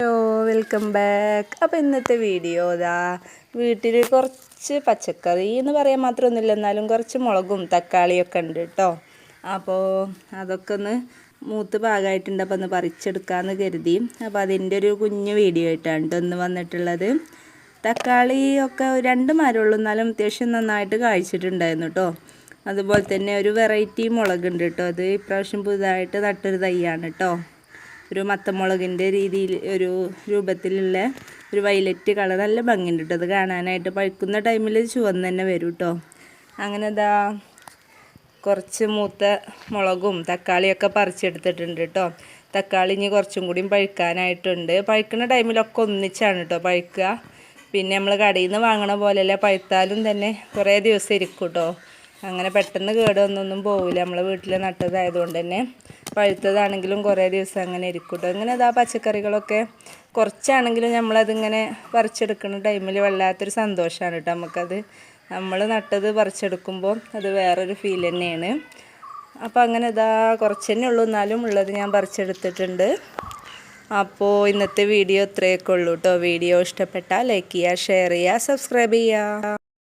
Hello welcome back അപ്പോൾ ഇന്നത്തെ video ഇതാ വീട്ടിൽ കുറച്ച് പച്ചക്കറി എന്ന് പറയാൻ മാത്രമൊന്നുമില്ല എന്നാലും കുറച്ച് മുളകും തക്കാളിയൊക്കെ ഉണ്ട് കേട്ടോ അപ്പോൾ അതൊക്കെ ഒന്ന് മൂത്ത് പാകമായിട്ടുണ്ട് അപ്പോൾ ഒന്ന് പറിച്ചെടുക്കാമെന്ന് കരുതി. അപ്പോൾ അതിന്റെ ഒരു കുഞ്ഞു വീഡിയോ ആയിട്ടാണ് ഒന്ന് വന്നിട്ടുള്ളത്. തക്കാളി ഒക്കെ രണ്ട് മരമുള്ളൂ എന്നാലും അത്യാവശ്യം നന്നായിട്ട് കായ്ച്ചിട്ടുണ്ടായിരുന്നു കേട്ടോ അതുപോലെ തന്നെ ഒരു വെറൈറ്റി മുളകുണ്ട് കേട്ടോ അത് ഇപ്രാവശ്യം പുതുതായിട്ട് നട്ടൊരു തൈയാണ് കേട്ടോ ഒരു മത്തമുളകിന്റെ രീതിയിൽ ഒരു രൂപത്തിലുള്ള ഒരു വയലറ്റ് കളർ നല്ല ഭംഗിയുണ്ട് കേട്ടോ അത് കാണാനായിട്ട് പഴുക്കുന്ന ടൈമിൽ ചുവന്ന് തന്നെ വരും കേട്ടോ അങ്ങനെ ഇതാ കുറച്ച് മൂത്ത മുളകും തക്കാളിയൊക്കെ പറിച്ചെടുത്തിട്ടുണ്ട് കേട്ടോ തക്കാളി ഇനി കുറച്ചും കൂടിയും പഴുക്കാനായിട്ടുണ്ട്. പഴുക്കുന്ന ടൈമിലൊക്കെ ഒന്നിച്ചാണ് കേട്ടോ പഴുക്കുക. പിന്നെ നമ്മൾ കടയിൽ നിന്ന് വാങ്ങണ പോലെയല്ല പഴുത്താലും തന്നെ കുറേ ദിവസം ഇരിക്കും കേട്ടോ അങ്ങനെ പെട്ടെന്ന് കേടൊന്നൊന്നും പോവില്ല നമ്മളെ വീട്ടിൽ നട്ടതായതുകൊണ്ട് തന്നെ. പഴുത്തതാണെങ്കിലും കുറേ ദിവസം അങ്ങനെ ഇരിക്കും കേട്ടോ ഇങ്ങനെ ഇതാ പച്ചക്കറികളൊക്കെ കുറച്ചാണെങ്കിലും നമ്മളതിങ്ങനെ പറിച്ചെടുക്കുന്ന ടൈമിൽ വല്ലാത്തൊരു സന്തോഷമാണ് കേട്ടോ നമുക്കത് നമ്മൾ നട്ടത് പറിച്ചെടുക്കുമ്പോൾ അത് വേറൊരു ഫീൽ തന്നെയാണ്. അപ്പോൾ അങ്ങനെ ഇതാ കുറച്ച് തന്നെ ഉള്ളൂ. എന്നാലും ഉള്ളത് ഞാൻ പറിച്ചെടുത്തിട്ടുണ്ട്. അപ്പോൾ ഇന്നത്തെ വീഡിയോ ഇത്രയൊക്കെ ഉള്ളൂ കേട്ടോ വീഡിയോ ഇഷ്ടപ്പെട്ടാൽ ലൈക്ക് ചെയ്യുക ഷെയർ ചെയ്യുക സബ്സ്ക്രൈബ് ചെയ്യുക.